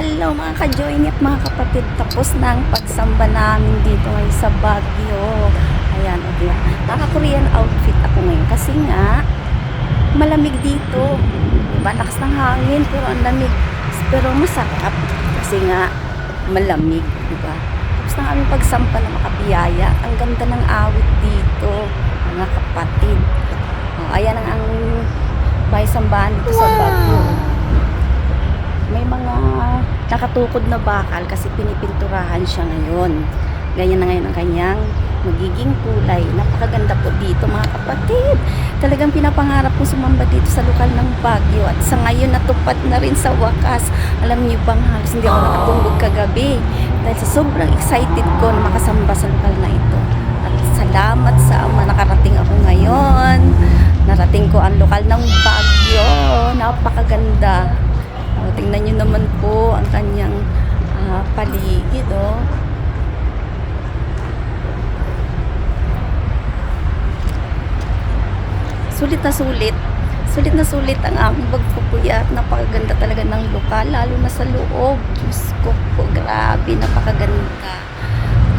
Hello mga ka-join at mga kapatid. Tapos na ang pagsamba namin dito ngayon sa Baguio. Ayan, o diba? Naka-Korean outfit ako ngayon kasi nga malamig dito. Diba? Lakas ng hangin pero ang lamig. Pero masarap kasi nga malamig. Diba? Tapos na aming pagsampa na makapiyaya. Ang ganda ng awit dito mga kapatid. O, ayan ang, ang bahay sambahan dito sa Baguio may nakatukod na bakal kasi pinipinturahan siya ngayon. Ganyan na ngayon ang kanyang magiging kulay. Napakaganda po dito mga kapatid. Talagang pinapangarap ko sumamba dito sa lokal ng Baguio at sa ngayon natupad na rin sa wakas. Alam niyo bang halos hindi ako nakatulog kagabi dahil sa sobrang excited ko na makasamba sa lokal na ito. At salamat sa ama nakarating ako ngayon. Narating ko ang lokal ng Baguio. Napakaganda. O, tingnan nyo naman po ang kanyang ah, paligid, oh. Sulit na sulit. Sulit na sulit ang aming pagpupuya at napakaganda talaga ng lokal, lalo na sa loob. Diyos ko po, grabe, napakaganda.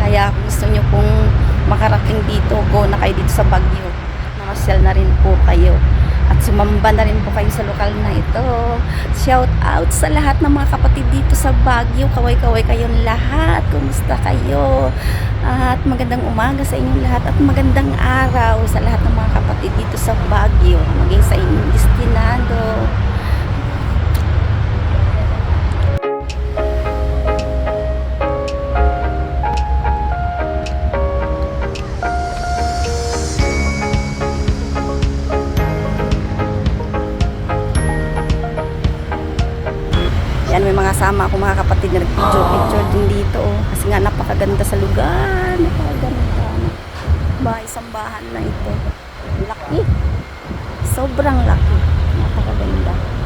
Kaya gusto nyo pong makarating dito, go na kayo dito sa Baguio. Namasyal na rin po kayo. At sumamba na rin po kayo sa lokal na ito. Shout out sa lahat ng mga kapatid dito sa Baguio. Kaway-kaway kayong lahat. Kumusta kayo? At magandang umaga sa inyong lahat. At magandang araw sa lahat ng mga kapatid dito sa Baguio. Maging sa inyong destinado. Yan, may mga sama ako mga kapatid na nag-picture din dito. Oh. Kasi nga napakaganda sa lugar. Napakaganda. Bahay sambahan na ito. Laki. Sobrang laki. Napakaganda.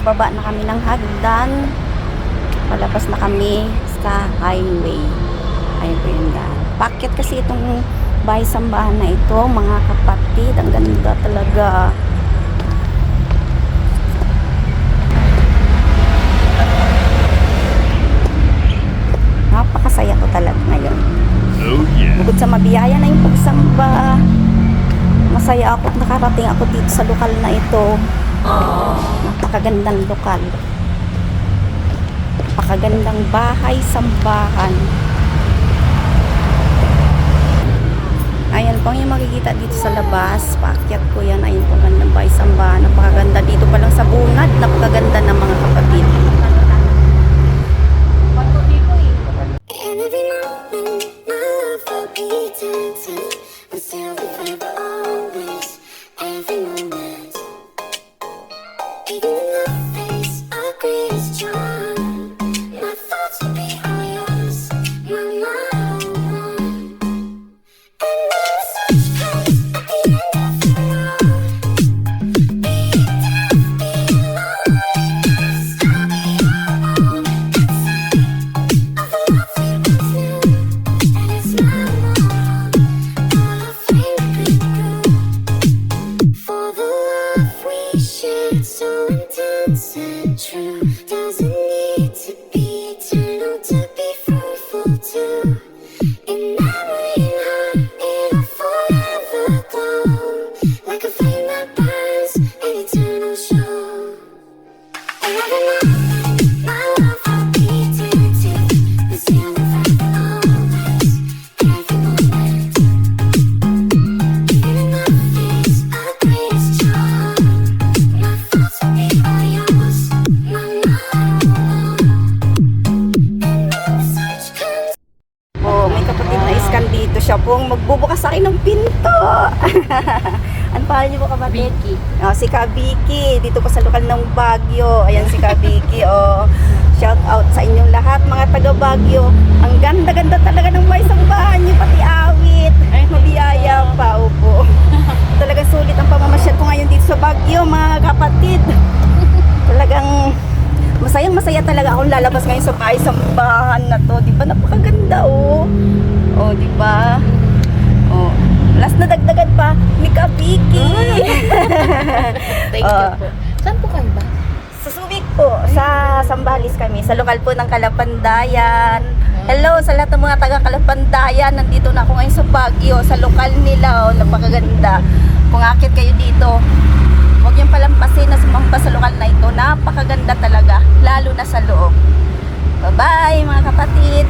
Pababa na kami ng hagdan. Palabas na kami sa highway. Po yung daan. Paket kasi itong bahay sambahan na ito, mga kapatid. Ang ganda talaga. Napakasaya ko talaga ngayon. Oh yeah. Bukod sa mabiyaya na yung pagsamba, masaya ako at nakarating ako dito sa lokal na ito. Napakagandang lokal. Napakagandang bahay, sambahan. Ayan po yung makikita dito sa labas. Paakyat ko yan. Ayun po gandang bahay, sambahan. Napakaganda dito pa lang sa bungad. Napakaganda ng mga kapatid. And every siya pong magbubukas sa akin ng pinto. ano pa niyo po kapatid? Vicky. Oh, si Kabiki, dito pa sa lokal ng Baguio. Ayan si Kabiki, oh. Shout out sa inyong lahat, mga taga Baguio. Ang ganda-ganda talaga ng may sambahan niyo, pati awit. Ay, Mabiyaya pa, upo. Talagang sulit ang pamamasyal ko ngayon dito sa Baguio, mga kapatid. Talagang masayang masaya talaga akong lalabas ngayon sa bahay sambahan na to. Di ba? Napakaganda. Oh, di ba? Oh. Last na dagdagan pa ni Kabiki. Thank Ah. you po. Saan po kayo ba? Sa Subic po, sa Sambales kami, sa lokal po ng Kalapandayan. Hello sa lahat ng mga taga Kalapandayan. Nandito na ako ngayon sa Baguio, sa lokal nila. Oh, napakaganda. Kung akit kayo dito, huwag niyong palampasin na sumampa sa lokal na ito. Napakaganda talaga, lalo na sa loob. Bye-bye mga kapatid.